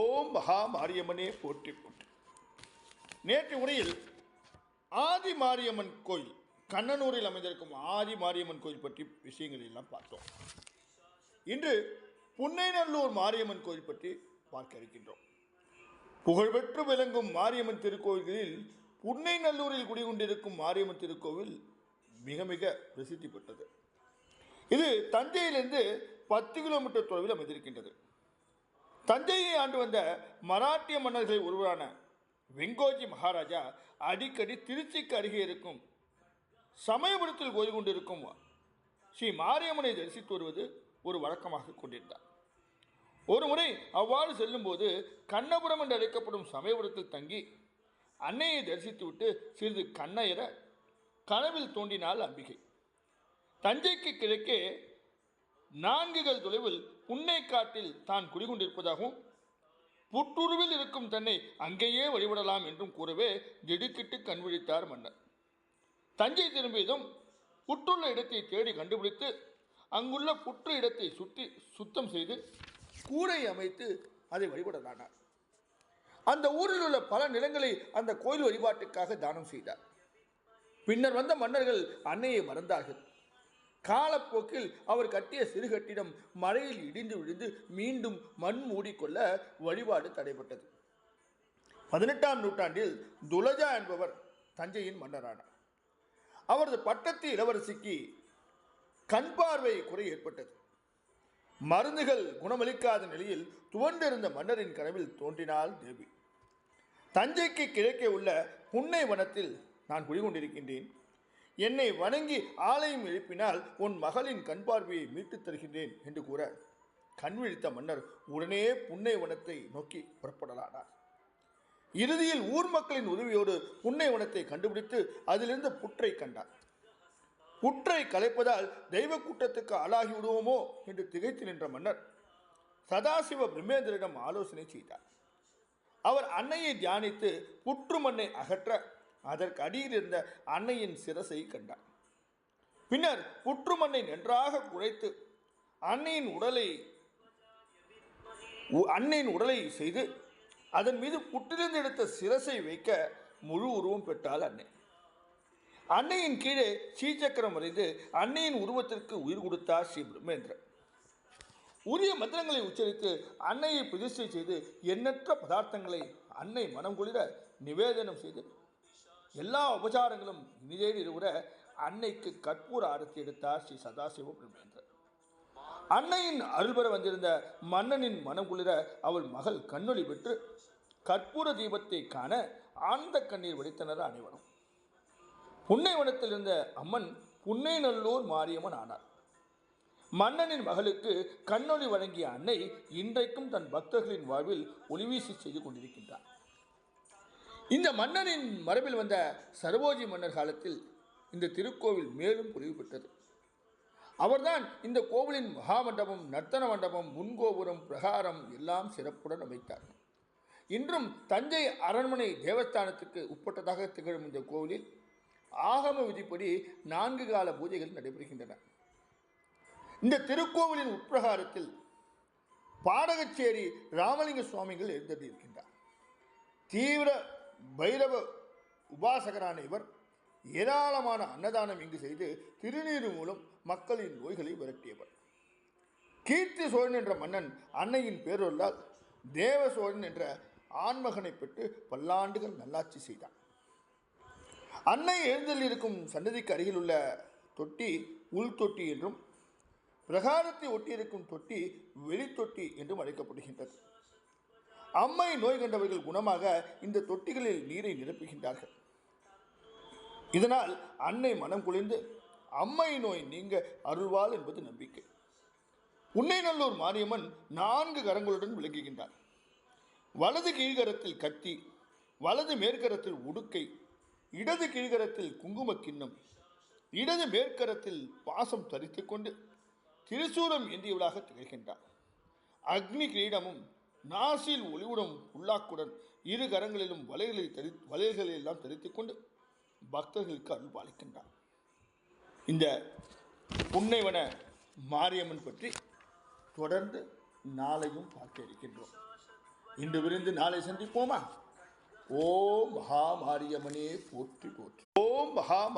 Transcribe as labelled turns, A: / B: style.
A: ஓம் மகா மாரியம்மனே போற்றி போற்றி. நேற்று உரையில் ஆதி மாரியம்மன் கோயில் கண்ணனூரில் அமைந்திருக்கும் ஆதி மாரியம்மன் கோயில் பற்றி விஷயங்கள் எல்லாம் பார்த்தோம். இன்று புன்னைநல்லூர் மாரியம்மன் கோயில் பற்றி பார்க்க இருக்கின்றோம். புகழ்பெற்று விளங்கும் மாரியம்மன் திருக்கோயில்களில் புன்னைநல்லூரில் குடிகொண்டிருக்கும் மாரியம்மன் திருக்கோவில் மிக மிக பிரசித்தி பெற்றது. இது தஞ்சையிலிருந்து பத்து கிலோமீட்டர் தொலைவில் அமைந்திருக்கின்றது. தஞ்சையை ஆண்டு வந்த மராட்டிய மன்னர்களில் ஒருவரான வெங்கோஜி மகாராஜா அடிக்கடி திருச்சிக்கு அருகே இருக்கும் சமயபுரத்தில் கோயில் கொண்டிருக்கும் ஸ்ரீ மாரியம்மனை தரிசித்து வருவது ஒரு வழக்கமாக கொண்டிருந்தார். ஒரு முறை அவ்வாறு செல்லும்போது கண்ணபுரம் என்று அழைக்கப்படும் சமயபுரத்தில் தங்கி அன்னையை தரிசித்துவிட்டு சிறிது கண்ணயர கனவில் தோண்டினாள் அம்பிகை. தஞ்சைக்கு கிழக்கே நான்குகள் தொலைவில் புன்னைக்காட்டில் தான் குடிகொண்டிருப்பதாகவும் புற்றுருவில் இருக்கும் தன்னை அங்கேயே வழிபடலாம் என்றும் கூறவே திடுக்கிட்டு கண் விழித்தார் மன்னர். தஞ்சை திரும்பியதும் புற்றுள்ள இடத்தை தேடி கண்டுபிடித்து அங்குள்ள புற்று இடத்தை சுற்றி சுத்தம் செய்து கூடை அமைத்து அதை வழிபடலானார் அந்த ஊரில் உள்ள பல நிலங்களை அந்த கோயில் வழிபாட்டுக்காக தானம் செய்தார். பின்னர் வந்த மன்னர்கள் அன்னையை மறந்தார்கள். காலப்போக்கில் அவர் கட்டிய சிறு கட்டிடம் மழையில் இடிந்து விழுந்து மீண்டும் மண் மூடிக்கொள்ள வழிபாடு தடைப்பட்டது பதினெட்டாம் நூற்றாண்டில் துலஜா என்பவர் தஞ்சையின் மன்னரானார் அவரது பட்டத்து இளவரசிக்கு கண் பார்வை குறை ஏற்பட்டது. மருந்துகள் குணமளிக்காத நிலையில் துவண்டிருந்த மன்னரின் கனவில் தோன்றினாள் தேவி. தஞ்சைக்கு கிழக்கே உள்ள புன்னை வனத்தில் நான் குடிகொண்டிருக்கின்றேன். என்னை வணங்கி ஆலயம் எழுப்பினால் உன் மகளின் கண் பார்வையை மீட்டுத் தருகின்றேன் என்று கூற கண் விழித்த மன்னர் உடனே புன்னை வனத்தை நோக்கி புறப்படலானார். இறுதியில் ஊர் மக்களின் உதவியோடு புன்னை வனத்தை கண்டுபிடித்து அதிலிருந்து புற்றை கண்டார். புற்றை கலைப்பதால் தெய்வ கூட்டத்துக்கு ஆளாகி விடுவோமோ என்று திகைத்து நின்ற மன்னர் சதாசிவ பிரம்மேந்திரிடம் ஆலோசனை செய்தார். அவர் அன்னையை தியானித்து புற்று மண்ணை அகற்ற அதற்கு அடியில் இருந்த அன்னையின் சிரசை கண்டார் பின்னர் புற்று மண்ணை நன்றாக குழைத்து அன்னையின் உடலை உ- அன்னையின் உடலை செய்து அதன் மீது புற்றிலிருந்து எடுத்த சிரசை வைக்க முழு உருவம் பெற்றால் அன்னை. அன்னையின் கீழே ஸ்ரீசக்கரம் வரைந்து அன்னையின் உருவத்திற்கு உயிர் கொடுத்தார் ஸ்ரீ பிரம்மேந்திரன். உரிய மந்திரங்களை உச்சரித்து அன்னையை பிரதிஷ்டை செய்து எண்ணற்ற பதார்த்தங்களை அன்னை மனம் குளிர நிவேதனம் செய்து எல்லா உபச்சாரங்களும் இனிதேறி இருவர அன்னைக்கு கற்பூர ஆரத்தி எடுத்தார் ஸ்ரீ சதாசிவ பிரம்மேந்திரர். அன்னையின் அருள்பெற வந்திருந்த மன்னனின் மனம் குளிர அவள் மகள் கண்ணொளி பெற்று கற்பூர தீபத்தை காண ஆழ்ந்த கண்ணீர் வடித்தனர் அனைவரும். புன்னைவனத்தில் இருந்த அம்மன் புன்னைநல்லூர் மாரியம்மன் ஆனார். மன்னனின் மகளுக்கு கண்ணொளி வழங்கிய அன்னை இன்றைக்கும் தன் பக்தர்களின் வாழ்வில் ஒளிவீசி செய்து கொண்டிருக்கின்றார். இந்த மன்னனின் மரபில் வந்த சரபோஜி மன்னர் காலத்தில் இந்த திருக்கோவில் மேலும் பொலிவு பெற்றது அவர்தான் இந்த கோவிலின் மகாமண்டபம் நர்த்தன மண்டபம் முன்கோபுரம் பிரகாரம் எல்லாம் சிறப்புடன் அமைத்தார். இன்றும் தஞ்சை அரண்மனை தேவஸ்தானத்துக்கு உட்பட்டதாக திகழும் இந்த கோவிலில் ஆகம விதிப்படி நான்கு கால பூஜைகள் நடைபெறுகின்றன. இந்த திருக்கோவிலின் உட்பிரகாரத்தில் பாடகச்சேரி ராமலிங்க சுவாமிகள் எழுந்தருளியிருக்கின்றார். தீவிர பைரவ உபாசகரான இவர் ஏராளமான அன்னதானம் இங்கு செய்து திருநீர் மூலம் மக்களின் நோய்களை விரட்டியவர். கீர்த்தி சோழன் என்ற மன்னன் அன்னையின் பேரொருளால் தேவ சோழன் என்ற ஆண்மகனை பெற்று பல்லாண்டுகள் நல்லாட்சி செய்தான். அன்னை எழுந்தல் இருக்கும் சன்னதிக்கு அருகில் உள்ள தொட்டி உள் தொட்டி என்றும் பிரகாரத்தை ஒட்டியிருக்கும் தொட்டி வெளித்தொட்டி என்றும் அழைக்கப்படுகின்றது. அம்மை நோய் கண்டவர்கள் குணமாக இந்த தொட்டிகளில் நீரை நிரப்புகின்றார்கள். இதனால் அன்னை மனம் குளிர்ந்து அம்மை நோய் நீங்க அருள்வாள் என்பது நம்பிக்கை. உன்னைநல்லூர் மாரியம்மன் நான்கு கரங்களுடன் விளங்குகின்றார். வலது கீழ்கரத்தில் கத்தி வலது மேற்கரத்தில் உடுக்கை இடது கீழ்கரத்தில் குங்கும கிண்ணம் இடது மேற்கரத்தில் பாசம் தரித்துக்கொண்டு திரிசூலம் ஏந்தியவளாக திகழ்கின்றார். அக்னி கிரீடமும் நாசில் ஒளிவுடன் புல்லாக்குடன் இரு கரங்களிலும் வலைகளை தரி வலைகளை எல்லாம் தரித்துக் கொண்டு பக்தர்களுக்கு அருள் பாலிக்கின்றார். இந்த புன்னைவன மாரியம்மன் பற்றி தொடர்ந்து நாளையும் பார்க்க இருக்கின்றோம். இன்று விருந்து நாளை சந்திப்போமா? ஓம் மகா மாரியம்மனே போற்றி போற்றி. ஓம் மகா